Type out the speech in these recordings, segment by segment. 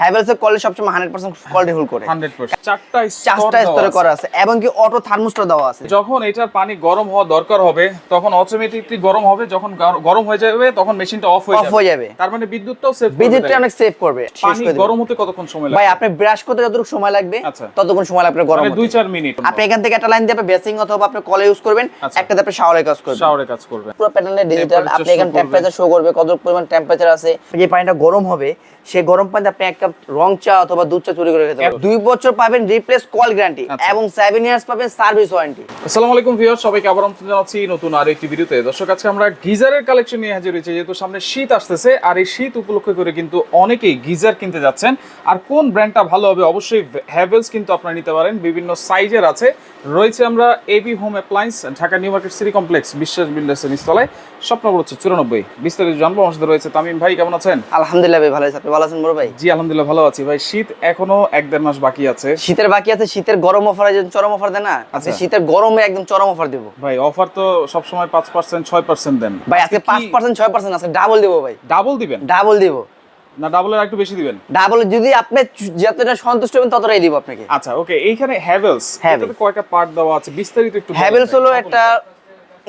হ্যাভেলস এর সবসময় hundred percent quality করে। 100% চারটা চারটা স্তরে করা আছে। এবং কি অটো থার্মোস্টার দেওয়া আছে। যখন এটার পানি গরম হওয়া দরকার হবে তখন অটোমেটিকলি গরম হবে যখন গরম হয়ে যাবে তখন মেশিনটা অফ হয়ে অফ হয়ে যাবে। তার মানে বিদ্যুৎটাও সেভ বিদ্যুৎটা অনেক সেভ করবে পানি গরম হতে কতক্ষণ সময় ভাই আপনি ব্রাশ করতে যতটুকু সময় লাগবে আচ্ছা। ততক্ষণ সময় লাগবে গরম হতে। দুই চার মিনিট আপনি এখান থেকে একটা লাইন দিয়ে আপনি বেসিং অথবা আপনি কলে ইউজ করবেন আচ্ছা। একটা দিয়ে আপনি শাওয়ারে কাজ করবেন। শাওয়ারে কাজ করবে পুরো প্যানেলে ডিজিটাল আপনি এখানে টেম্পারেচার শো করবে কত পরিমাণ টেম্পারেচার আছে। যে পানিটা গরম হবে সেই গরম পানিতে আপনি এক কাপ রং চা অথবা দুধ চা চুরি করে খেতে দুই বছর পাবেন রিপ্লেস কল গ্যারান্টি। এবং সেভেন ইয়ার্স পাবেন সার্ভিস ওয়ারেন্টি আসসালামু আলাইকুম ভিউয়ার সবাইকে আবার আমন্ত্রণ জানাচ্ছি নতুন আরও একটি ভিডিওতে দর্শক আজকে আমরা গিজারের কালেকশন নিয়ে হাজির হয়েছি যেহেতু সামনে শীত আসতেছে আর এই শীত উপলক্ষে করে কিন্তু অনেকেই গিজার কিনতে যাচ্ছেন। আর কোন ব্র্যান্ডটা ভালো হবে অবশ্যই হ্যাভেলস কিন্তু আপনারা নিতে পারেন। বিভিন্ন সাইজের আছে। রয়েছে আমরা AB home appliance Dhaka New Market City Complex Biswas বিল্ডার্সের নিচতলায়। স্বপ্নগর হচ্ছে চুরানব্বই। বিস্তারিত জানব। আমার সাথে রয়েছে তামিম ভাই কেমন আছেন? আলহামদুলিল্লাহ ভাই ভালো আছে। আপনি ভালো আছেন বড় ভাই? জি আলহামদুলিল্লাহ ভালো আছি। ভাই শীত এখনও এক দেড় মাস বাকি আছে। শীতের বাকি আছে শীতের গরম অফার চরম অফার দেন না? আচ্ছা। শীতের গরমে একদম চরম অফার দেবো। ভাই অফার তো পাঁচ পার্সেন্ট ছয় পার্সেন্ট দেন। ভাই আজকে পাঁচ পার্সেন্ট ছয় পার্সেন্ট আছে ডাবল দেবো ভাই। ডাবল দিবেন? ডাবল দেবো। না ডাবলের একটু বেশি দিবেন? ডাবল যদি আপনি যতটা সন্তুষ্ট হবেন ততটাই দিব আপনাকে। আচ্ছা ওকে এইখানে হ্যাভেলস এটাতে কয়টা পার্ট দেওয়া আছে? বিস্তারিত একটু হ্যাভেলস হলো একটা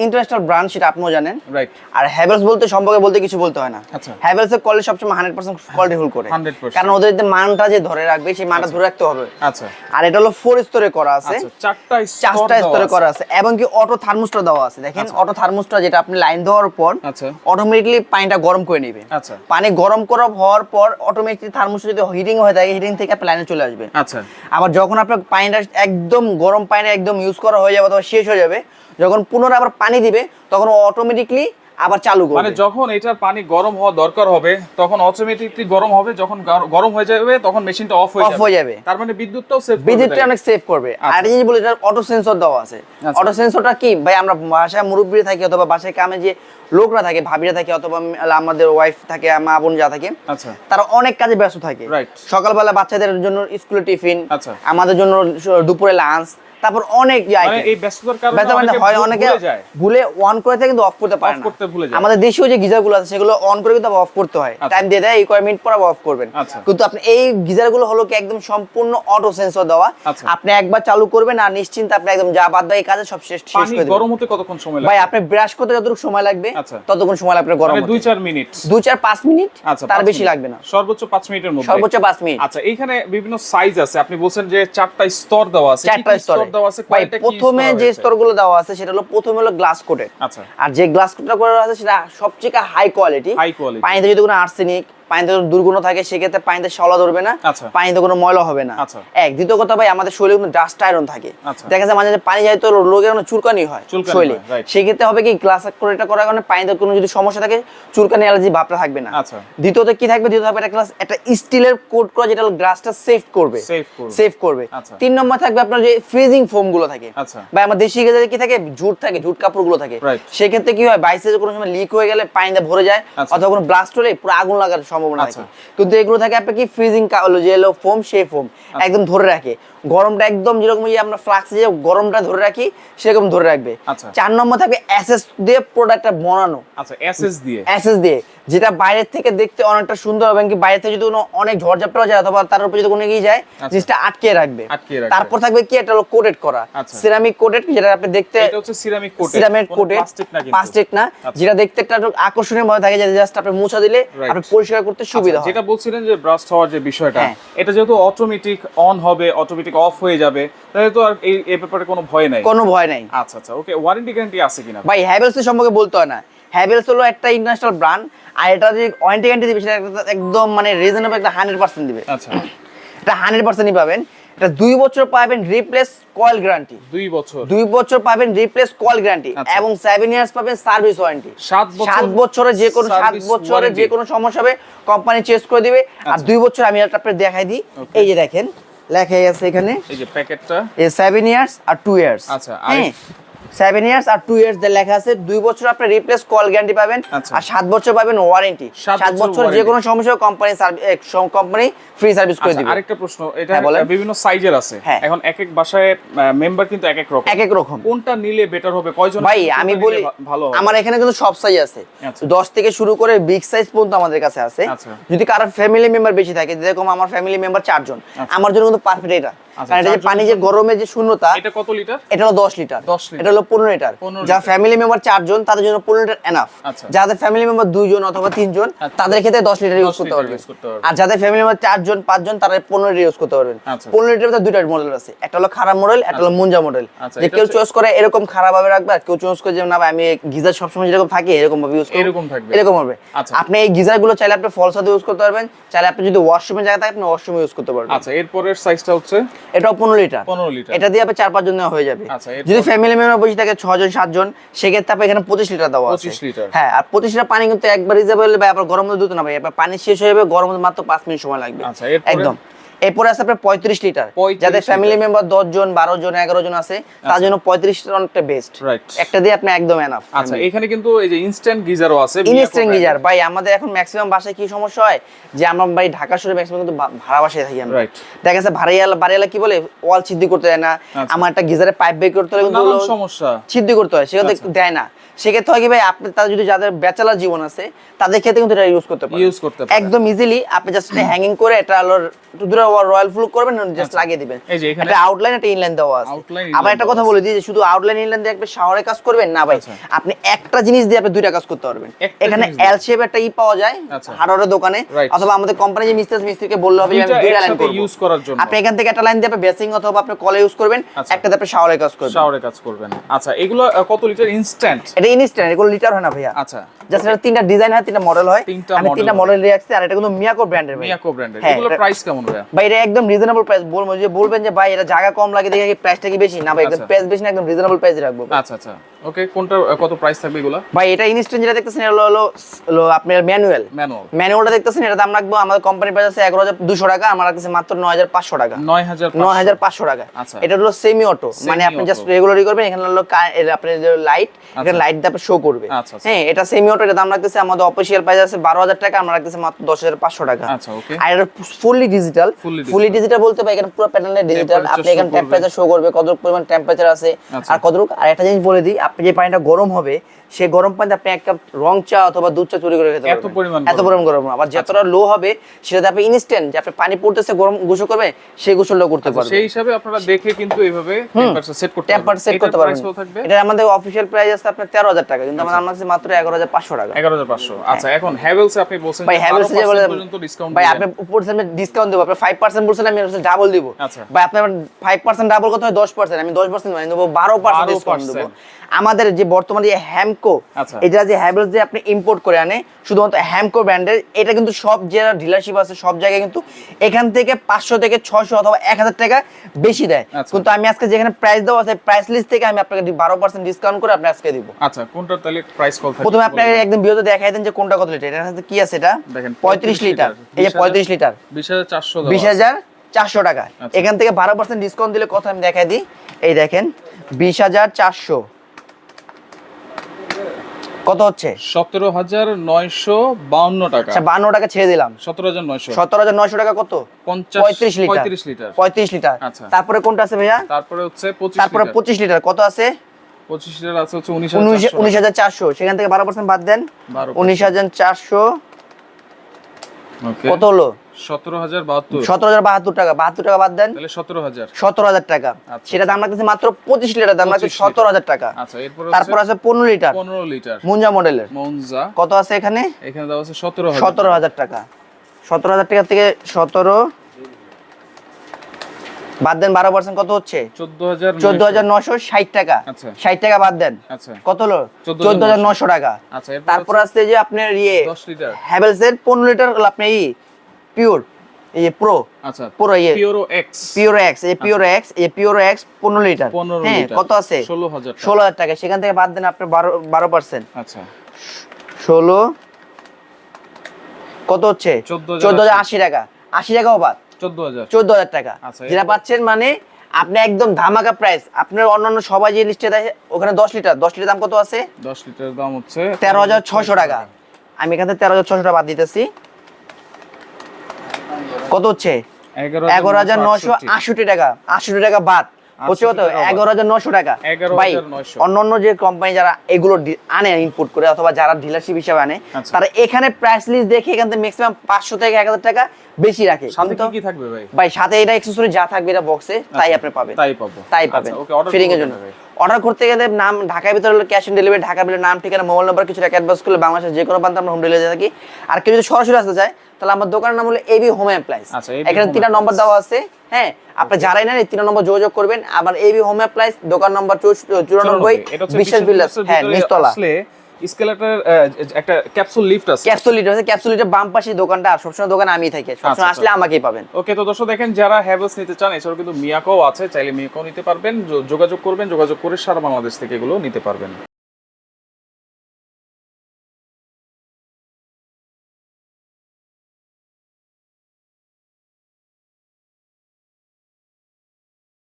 ইন্টারন্যাশনাল ব্র্যান্ড সেটা আপনিও জানেন। রাইট আর হ্যাভেলস বলতে সম্পর্কে বলতে কিছু বলতে হয় না। আচ্ছা। হ্যাভেলস এর কোয়ালিটি সবসময় হান্ড্রেড পার্সেন্ট কোয়ালিটি হোল্ড করে। 100% কারণ ওদের যে মানটা যে ধরে রাখবে সেই মানটা ধরে রাখতে হবে। আচ্ছা। আর এটা হলো ফোর স্তরে করা আছে। আচ্ছা চারটা চারটা স্তরে করা আছে। এবং কি অটো থার্মোস্টার দেওয়া আছে। দেখেন অটো থার্মোস্টার যেটা আপনি লাইন দেওয়ার পর আচ্ছা। অটোমেটিকলি পানিটা গরম করে নেবে। আচ্ছা। পানি গরম করা হওয়ার পর অটোমেটিকলি থার্মোস্টার যদি হিটিং হয়ে থাকে হিটিং থেকে আপনি লাইনে চলে আসবে আচ্ছা। আবার যখন আপনার পানিটা একদম গরম পানি একদম ইউজ করা হয়ে যাবে অথবা শেষ হয়ে যাবে যখন পুনরায় আবার পানি দিবে তখন অটোমেটিকলি আবার চালু করবে। মানে যখন এটার পানি গরম হওয়া দরকার হবে তখন অটোমেটিকলি গরম হবে যখন গরম হয়ে যাবে তখন মেশিনটা অফ হয়ে অফ হয়ে যাবে। তার মানে বিদ্যুৎটাও সেভ বিদ্যুৎটা অনেক সেভ করবে। আর একটা জিনিস বলি এটা অটো সেন্সর দেওয়া আছে। আচ্ছা। অটো সেন্সরটা কি? ভাই আমরা বাসায় মুরব্বী থাকি অথবা বাসায় কামে যে লোকরা থাকে ভাবিরা থাকে অথবা আমাদের ওয়াইফ থাকে মা বোন যা থাকে আচ্ছা। তারা অনেক কাজে ব্যস্ত থাকে। Right. সকালবেলা বাচ্চাদের জন্য স্কুলে টিফিন আচ্ছা। আমাদের জন্য দুপুরে লাঞ্চ তারপর অনেক ইয়ে মানে এই ব্যস্ততার কারণে মানে হয় অনেকে ভুলে অন করে থাকে কিন্তু অফ করতে পারে না। করতে ভুলে যায়। আমাদের দেশীয় যে গিজারগুলো আছে সেগুলো অন করে কিন্তু অফ করতে হয়। আচ্ছা। টাইম দিয়ে দেয় এই কয় মিনিট পর অফ করবেন। আচ্ছা। কিন্তু আপনি এই গিজারগুলো হলো কি একদম সম্পূর্ণ অটো সেন্সর দেওয়া। আচ্ছা। আপনি একবার চালু করবেন আর নিশ্চিন্তে আপনি একদম যা বাদ দেয় কাজে সব শেষ শেষ করে গরম হতে কতক্ষণ সময় ভাই লাগে আপনি ব্রাশ করতে যতটুকু সময় লাগবে আচ্ছা। ততক্ষণ সময় লাগবে গরম মানে হতে। দুই চার মিনিট দুই চার পাঁচ মিনিট আচ্ছা তার বেশি লাগবে না। সর্বোচ্চ পাঁচ মিনিটের মধ্যে। সর্বোচ্চ পাঁচ মিনিট। আচ্ছা এইখানে বিভিন্ন সাইজ আছে। আপনি বলছেন যে চারটা স্তর দেওয়া আছে। চারটা স্তরে। দেওয়া আছে প্রথমে যে? স্তরগুলো দেওয়া আছে সেটা হলো প্রথমে হলো গ্লাস কোটেড আচ্ছা। আর যে গ্লাস কোটটা করা আছে সেটা সবচেয়ে হাই কোয়ালিটি হাই কোয়ালিটি পানিতে যদি কোনো আর্সেনিক পানিতে দুর্গুণ থাকে সেক্ষেত্রে পানিতে শলা ধরবে না আচ্ছা। পানিতে কোনো ময়লা হবে না। আচ্ছা। এক দ্বিতীয় কথা ভাই আমাদের শরীরে কিন্তু ডাস্ট আয়রন থাকে। আচ্ছা। দেখা যায় মাঝে পানি যায় তো কোনো চুলকানি হয় শরীরে সেক্ষেত্রে হবে কি গ্লাস করার কারণে পানিতে কোনো যদি সমস্যা থাকে চুলকানি অ্যালার্জি ভাবটা থাকবে না। দ্বিতীয়ত কি থাকবে? দ্বিতীয়ত হবে একটা গ্লাস একটা স্টিলের কোট করা যেটা গ্লাসটা সেভ করবে। Save করবে। তিন নম্বর থাকবে আপনার যে ফ্রিজিং ফোমগুলো থাকে। আমার দেশি গেজারে কি থাকে? ঝুট থাকে ঝুট কাপড়গুলো থাকে সেক্ষেত্রে কি হয়? বাইসে কোনো সময় লিক হয়ে গেলে পানিতে ভরে যায়। অথবা কোনো ব্লাস্ট হলে পুরো আগুন লাগার সম্ভাবনা আছে। থাকে কিন্তু এগুলো থাকে আপনার কি ফ্রিজিং যে ফোম সেই ফোম আচ্ছা। একদম ধরে রাখে। গরমটা একদম যেরকম যে আমরা ফ্লাক্সে যে গরমটা ধরে রাখি সেরকম ধরে রাখবে। আচ্ছা। চার নম্বর থাকবে অ্যাসেস দিয়ে প্রোডাক্টটা বানানো। আচ্ছা এসএস দিয়ে? অ্যাসেস দিয়ে। যেটা বাইরের থেকে দেখতে অনেকটা সুন্দর হবে কি বাইরে থেকে যদি কোনো অনেক ঝড়ঝাপটা যায় অথবা তার উপর যদি কোনো এগিয়ে যায় জিনিসটা আটকে রাখবে। আটকে রাখবে। তারপর থাকবে কি? একটা হলো কোটেড করা। আচ্ছা। সিরামিক কোটেড যেটা আপনি দেখতে এটা হচ্ছে ceramic coat ceramic coated plastic না আচ্ছা। যেটা দেখতে একটা আকর্ষণীয় ভাবে থাকে যে জাস্ট আপনি মুছা দিলে আপনি পরিষ্কার করতে সুবিধা আচ্ছা, হয়। যেটা বলছিলেন যে ব্রাস্ট হওয়ার যে বিষয়টা হ্যাঁ। এটা যেহেতু অটোমেটিক অন হবে অটোমেটিক অফ হয়ে যাবে তাহলে তো আর এই এই ব্যাপারে কোনো ভয় নাই। কোনো ভয় নাই। আচ্ছা আচ্ছা ওকে ওয়ারেন্টি গ্যারান্টি আছে কিনা? ভাই হ্যাভেলস এর সম্পর্কে বলতে হয় না। হ্যাভেলস হলো একটা ইন্টারন্যাশনাল ব্র্যান্ড আর এটা যে ওয়ারেন্টি গ্যারান্টি দিবে সেটা একদম মানে রিজনেবল একটা হান্ড্রেড পার্সেন্ট দিবে। আচ্ছা। এটা হান্ড্রেড পার্সেন্টই পাবেন। এটা দুই বছর পাবেন রিপ্লেস কয়েল গ্যারান্টি দুই বছর। দুই বছর পাবেন রিপ্লেস কল গ্যারান্টি। এবং সেভেন ইয়ার্স পাবেন সার্ভিস ওয়ারেন্টি সাত বছর সাত বছরে যে কোনো সাত বছরে যে কোনো সমস্যা হবে কোম্পানি চেঞ্জ করে দিবে। আর আচ্ছা। দুই বছর আমি এটা আপনাকে দেখাই দিই। এই যে দেখেন লেখা আছে এখানে। এই যে প্যাকেটটা। এ 7 ইয়ার্স আর 2 ইয়ার্স আচ্ছা, আর- হ্যাঁ। সেভেন ইয়ার্স আর টু ইয়ার্স লেখা আছে। দুই বছর আপনি রিপ্লেস কল গ্যারান্টি পাবেন আচ্ছা। আর সাত বছর পাবেন ওয়ারেন্টি সাত বছর যে কোনো সমস্যা কোম্পানি কোম্পানি ফ্রি সার্ভিস করে আচ্ছা, দিবে। আরেকটা প্রশ্ন এটা হ্যাঁ, বিভিন্ন সাইজের আছে। হ্যাঁ। এখন এক এক বাসায় মেম্বার কিন্তু এক এক রকম। এক এক রকম। কোনটা নিলে বেটার হবে? কয়জন ভাই আমি বলি ভালো আমার এখানে কিন্তু সব সাইজ আছে। আচ্ছা। দশ থেকে শুরু করে বিগ সাইজ পর্যন্ত আমাদের কাছে আছে। যদি কারও ফ্যামিলি মেম্বার বেশি থাকে যেরকম আমার ফ্যামিলি মেম্বার চারজন। আমার জন্য কিন্তু পারফেক্ট এটা। কারণ এটা যে পানি যে গরমে যে শূন্যতা এটা কত লিটার এটা হলো দশ লিটার 10 লিটার। এটা হলো পনেরো লিটার। 15 লিটার। ফ্যামিলি মেম্বার চারজন তাদের জন্য পনেরো লিটার এনাফ আচ্ছা। যাদের ফ্যামিলি মেম্বার দুইজন অথবা তিনজন আচ্ছা। তাদের ক্ষেত্রে দশ লিটার ইউজ করতে লিটার পারবে use করতে পারবে। আর যাদের ফ্যামিলি মেম্বার চারজন পাঁচজন তারা পনেরো লিটার ইউজ করতে পারবেন। আচ্ছা। পনেরো লিটার দুইটা মডেল আছে। একটা হলো খারাপ মডেল একটা হলো মুঞ্জা মডেল আচ্ছা, যে কেউ চয়েস করে এরকম খারাপ ভাবে রাখবে আর কেউ চয়েস করে যে না ভাই আমি গিজার সবসময় যেরকম থাকে এরকম ভাবে ইউজ এরকম থাকবে। এরকম হবে। আচ্ছা। আপনি এই গিজারগুলো চাইলে আপনি ফলস হাতে ইউজ করতে পারবেন। চাইলে আপনি যদি ওয়াশরুমে জায়গা থাকে আপনি ওয়াশরুমে ইউজ করতে পারবেন। আচ্ছা এরপরের সাইজটা হচ্ছে? এটাও পনেরো লিটার। 15 লিটার। এটা দিয়ে আপনি চার পাঁচ জন নেওয়া হয়ে যাবে। আচ্ছা, যদি ফ্যামিলি মেম্বার বসে থাকে সাত জন সেক্ষেত্রে এখানে পঁচিশ লিটার দেওয়া পঁচিশ লিটার। হ্যাঁ আর পঁচিশ লিটার পানি কিন্তু একবার রিজার্ভ হলে ভাই আপনার গরম দুধ দুটো না ভাই আপনার পানি শেষ হয়ে যাবে গরম মাত্র পাঁচ মিনিট সময় লাগবে। আচ্ছা, একদম। এরপরে আছে আপনার পঁয়ত্রিশ লিটার। যাদের ফ্যামিলি মেম্বার দশ জন বারো জন এগারো জন আছে তার জন্য পঁয়ত্রিশ লিটার অনেকটা বেস্ট একটা দিয়ে আপনি একদম এনাফ আচ্ছা এখানে কিন্তু এই যে ইনস্ট্যান্ট গিজারও আছে ইনস্ট্যান্ট গিজার। ভাই আমাদের এখন ম্যাক্সিমাম বাসায় কি সমস্যা হয়? যে আমরা ভাই ঢাকা শহরে ম্যাক্সিমাম কিন্তু ভাড়া বাসায় থাকি আমরা। দেখা গেছে ভাড়াইয়ালা বাড়িয়ালা কি বলে? ওয়াল সিদ্ধি করতে দেয় না। আচ্ছা। আমার একটা গিজারে পাইপ বের করতে হলে কিন্তু সমস্যা। সিদ্ধি করতে হয় সেক্ষেত্রে আচ্ছা। দেয় না। সেক্ষেত্রে হয় কি ভাই আপনি তাদের যদি যাদের ব্যাচেলার জীবন আছে তাদের ক্ষেত্রে কিন্তু এটা ইউজ করতে পারেন। Use করতে পারেন। একদম ইজিলি আপনি জাস্ট হ্যাঙ্গিং করে এটা হলো একটু দূরে রয়্যাল ফ্লু করবেন জাস্ট লাগিয়ে দিবেন। আচ্ছা। এই যে এখানে- একটা আউটলাইন একটা ইনলাইন দেওয়া আছে। আবার একটা কথা বলে দিই যে শুধু আউটলাইন ইনলাইন দিয়ে আপনি শাওয়ারে কাজ করবেন? না ভাই আচ্ছা। আপনি একটা জিনিস দিয়ে আপনি দুইটা কাজ করতে পারবেন। এখানে এল শেপ একটা ই পাওয়া যায় আচ্ছা। হার্ডওয়্যারের দোকানে। অথবা আমাদের কোম্পানি যে মিস্ত্রি মিস্ত্রিকে বললে হবে আমি দুইটা লাইন করব। use করার জন্য। আপনি এখান থেকে একটা লাইন দিয়ে আপনি বেসিং অথবা আপনি কলে ইউজ করবেন একটা একটাতে আপনি শাওয়ারে কাজ করবেন। শাওয়ারে কাজ করবেন। আচ্ছা এগুলো কত লিটার ইনস্ট্যান্ট এটা ইনস্ট্যান্ট এগুলো লিটার হয় না ভাইয়া। আচ্ছা। জাস্ট এটা তিনটা ডিজাইন হয় তিনটা মডেল হয় আমি তিনটা মডেল নিয়ে আসছি আর এটা কিন্তু মিয়াকো ব্র্যান্ডের ভাই। মিয়াকো ব্র্যান্ডের হ্যাঁ, এগুলো প্রাইস কেমন ভাইয়া? ভাই এটা একদম রিজনেবল প্রাইস বলব যে বলবেন যে ভাই এটা জায়গা কম লাগে দেখে প্রাইসটা কি বেশি? না ভাই একদম আচ্ছা। প্রাইস বেশি না একদম রিজনেবল প্রাইস রাখব। আচ্ছা আচ্ছা। ওকে কোনটা কত প্রাইস থাকবে এগুলো? ভাই এটা ইনস্ট্যান্ট যেটা দেখতেছেন এটা হলো হলো আপনার ম্যানুয়াল ম্যানুয়াল ম্যানুয়ালটা দেখতেছেন এটা দাম রাখব আমাদের কোম্পানির প্রাইস আছে এগারো হাজার দুশো টাকা আমার কাছে মাত্র নয় হাজার পাঁচশো টাকা। নয় হাজার নয় হাজার পাঁচশো টাকা। আচ্ছা। এটা হলো সেমি অটো মানে আপনি জাস্ট রেগুলারই করবেন এখানে হলো আপনার লাইট এখানে লাইট দিয়ে আপনি শো করবে। আচ্ছা, আচ্ছা। হ্যাঁ এটা সেমি অটো এটা দাম রাখতেছে আমাদের অফিসিয়াল প্রাইস আছে বারো হাজার টাকা আমরা রাখতেছি মাত্র দশ হাজার পাঁচশো টাকা। আচ্ছা, okay. আর এটা ফুললি ডিজিটাল ফুললি ডিজিটাল বলতে ভাই এখানে পুরো প্যানেলে ডিজিটাল আপনি এখানে টেম্পারেচার শো করবে কত পরিমাণ টেম্পারেচার আছে আচ্ছা। আর কতটুক আর একটা জিনিস বলে দিই আপনি যে পানিটা গরম হবে সেই গরম পানিতে আপনি এক কাপ রং চা অথবা দুধ চা চুরি করে খেতে এত পরিমাণ এত পরিমাণ গরম। আবার যতটা লো হবে সেটাতে আপনি ইনস্ট্যান্ট যে আপনি পানি পড়তেছে গরম গোসল করবে সেই গোসলটা করতে পারবেন। সেই হিসাবে আপনারা দেখে কিন্তু এইভাবে টেম্পারেচার সেট করতে টেম্পার সেট করতে পারবেন। এটা আমাদের অফিসিয়াল প্রাইস আছে আপনার তেরো হাজার টাকা কিন্তু আমাদের আমার কাছে মাত্র এগারো হাজার পাঁচশো টাকা। এগারো হাজার পাঁচশো। আচ্ছা এখন হ্যাভেলস আপনি বলছেন ভাই হ্যাভেলস যে বলে পর্যন্ত ডিসকাউন্ট ভাই আপনি বলছেন ডিসকাউন্ট দেবো আপনি ফাইভ পার্সেন্ট বলছেন আমি ডাবল দিব। আচ্ছা। ভাই আপনার ফাইভ পার্সেন্ট ডাবল কত হয় দশ পার্সেন্ট আমি দশ পার্সেন্ট মানে দেবো বারো পার্সেন্ট ডিসকাউন্ট দেবো। আমাদের যে বর্তমানে যে হ্যামকো আচ্ছা। এটা যে হ্যাভেলস যে আপনি ইম্পোর্ট করে আনে শুধুমাত্র হ্যামকো ব্র্যান্ডের এটা কিন্তু সব যে ডিলারশিপ আছে সব জায়গায় কিন্তু এখান থেকে পাঁচশো থেকে ছশো অথবা এক হাজার টাকা বেশি দেয়। আচ্ছা। কিন্তু আমি আজকে যেখানে প্রাইস দেওয়া আছে প্রাইস লিস্ট থেকে আমি আপনাকে বারো পার্সেন্ট ডিসকাউন্ট করে আপনি আজকে দিব। আচ্ছা কোনটার তাহলে প্রাইস কত প্রথমে আপনাকে একদম বিরত দেখাই দেন যে কোনটা কত লিটার এটার সাথে কি আছে এটা? দেখেন, পঁয়ত্রিশ লিটার এই যে পঁয়ত্রিশ লিটার বিশ হাজার চারশো বিশ হাজার চারশো টাকা। আচ্ছা। এখান থেকে বারো পার্সেন্ট ডিসকাউন্ট দিলে কথা আমি দেখাই দিই। এই দেখেন বিশ হাজার চারশো। কত হচ্ছে? সতেরো হাজার নয়শো বাউন্ন টাকা। আচ্ছা বান্ন টাকা ছেড়ে দিলাম। সতেরো হাজার নয়শো। সতেরো হাজার নয়শো টাকা কত? পঁয়ত্রিশ লিটার। পঁয়ত্রিশ লিটার। পঁয়ত্রিশ লিটার। আচ্ছা। তারপরে কোনটা আছে ভাইয়া? তারপরে হচ্ছে তারপরে পঁচিশ লিটার। কত আছে? পঁচিশ লিটার আছে হচ্ছে উনিশ হাজার চারশো। সেখান থেকে বারো পার্সেন্ট বাদ দেন। উনিশ হাজার চারশো। কত হলো? সতেরো হাজার বাহাত্তর। টাকা। বাহাত্তর টাকা বাদ দেন। সতেরো হাজার। সতেরো হাজার টাকা। আচ্ছা। সেটা দাম রাখতেছে মাত্র পঁচিশ লিটার। দাম রাখছে সতেরো হাজার টাকা। আচ্ছা তারপর আছে পনেরো লিটার। পনেরো লিটার। মুঞ্জা মডেলের। কত আছে এখানে? এখানে দেওয়া আছে সতেরো হাজার সতেরো হাজার টাকা। সতেরো হাজার টাকা থেকে সতেরো। বাদ দেন বারো পার্সেন্ট কত হচ্ছে? চোদ্দ হাজার নশো ষাট টাকা। আচ্ছা। ষাট টাকা বাদ দেন। কত হলো? 14,900 চোদ্দ হাজার নশো টাকা। তারপর আছে যে আপনার ইয়ে হ্যাভেলস এর পনেরো লিটার ই পিওর এই প্রো আচ্ছা পুরো ইয়ে পিওরো এক্স পিওর এক্স এই পিওর এক্স এই পিওর এক্স পনেরো লিটার। পনেরো হ্যাঁ কত আছে? ষোলো হাজার টাকা। ষোলো হাজার টাকা। সেখান থেকে বাদ দেন বারো বারো পার্সেন্ট আচ্ছা। ষোলো কত হচ্ছে? 14,080 চোদ্দ হাজার টাকা। আশি টাকাও বাদ। চোদ্দ হাজার। চোদ্দ হাজার টাকা। যেটা পাচ্ছেন মানে আপনি একদম ধামাকা প্রাইস আপনার অন্যান্য সবাই যে লিস্টে দেয় ওখানে দশ লিটার। দশ লিটার দাম কত আছে? দশ লিটার দাম হচ্ছে তেরো হাজার ছশো টাকা। আমি এখানে থেকে তেরো হাজার ছশো টাকা বাদ দিতেছি। কত হচ্ছে? এগারো হাজার নশো আষট্টি টাকা। আষট্টি টাকা বাদ। হচ্ছে কত? 68 টাকা বাদ। এগারো হাজার নশো টাকা। 11,900 ভাই অন্যান্য যে কোম্পানি যারা এগুলো আনে ইনপুট করে অথবা যারা ডিলারশিপ হিসাবে আনে আচ্ছা। তারা এখানে প্রাইস লিস্ট দেখে এখান থেকে ম্যাক্সিমাম পাঁচশো থেকে এক হাজার টাকা বেশি রাখে। সাথে কি থাকবে ভাই? ভাই সাথে এটা অ্যাক্সেসরি যা থাকবে এটা বক্সে তাই আচ্ছা, আপনি পাবেন। তাই পাবো। তাই পাবেন। অর্ডার ফিটিং এর জন্য। অর্ডার করতে গেলে নাম ঢাকার ভিতরে হলে ক্যাশ অন ডেলিভারি ঢাকা বিলের নাম ঠিকানা মোবাইল নাম্বার কিছু টাকা অ্যাডভান্স করলে বাংলাদেশের যে কোনো প্রান্তে আমরা হোম ডেলিভারি থাকি। আর কেউ যদি সরাসরি আসতে চায় তাহলে আমার দোকানের নাম হলো এবি হোম অ্যাপ্লাইন্স আচ্ছা, এখানে তিনটা নম্বর দেওয়া আছে হ্যাঁ? আপনি যারাই নেন তিন নম্বর যোগাযোগ করবেন। আবার এবি হোম অ্যাপ্লাইন্স দোকান নম্বর চুরানব্বই হচ্ছে বিলাস হ্যাঁ নিচতলা। আসলে স্কেলেটর একটা ক্যাপসুল লিফট আছে। ক্যাপসুল লিটার আছে ক্যাপসুল বাম পাশে দোকানটা আর সবসময় দোকানে আমি থাকি। আচ্ছা, সবসময় আসলে আমাকেই পাবেন। ওকে তো দর্শক দেখেন যারা হ্যাভেলস নিতে চান এছাড়াও কিন্তু মিয়াকো আছে চাইলে মিয়াকো নিতে পারবেন যোগাযোগ করবেন যোগাযোগ করে সারা বাংলাদেশ থেকে এগুলো নিতে পারবেন।